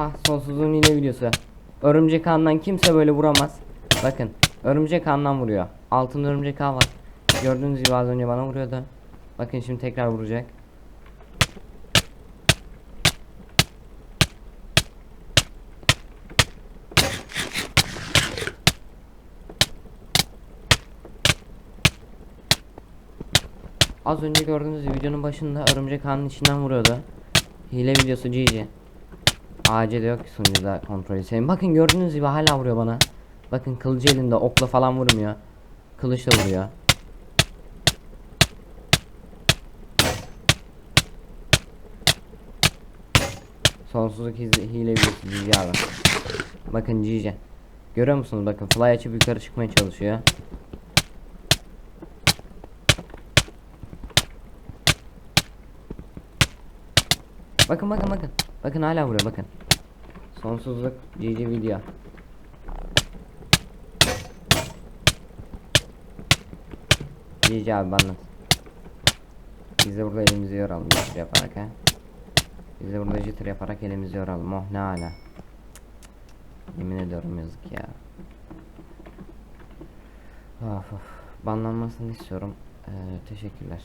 Aha sonsuzluğun yine videosu. Örümcek ağından kimse böyle vuramaz. Bakın örümcek ağından vuruyor. Altın örümcek ağ var. Gördüğünüz gibi az önce bana vuruyordu. Bakın şimdi tekrar vuracak. Az önce gördüğünüz videonun başında örümcek ağının içinden vuruyordu. Hile videosu GG. AC de yok sunucuda kontrolü senin. Bakın gördüğünüz gibi hala vuruyor bana. Bakın kılıcı elinde okla falan vurmuyor. Kılıçla vuruyor. Sonsuzluk hile, videosu GG abi. Bakın GG. Görüyor musunuz bakın fly açıp yukarı çıkmaya çalışıyor. Bakın bakın bakın. Bakın hala vuruyor bakın. Sonsuzluk GG video. GG abi anlat. Biz de burada elimizi yoralım jitter yaparak ha. Biz de burada jitter yaparak elimizi yoralım. Oh ne hala. Yemin ediyorum yazık ya. Of of. Banlanmasını istiyorum. Ee, teşekkürler.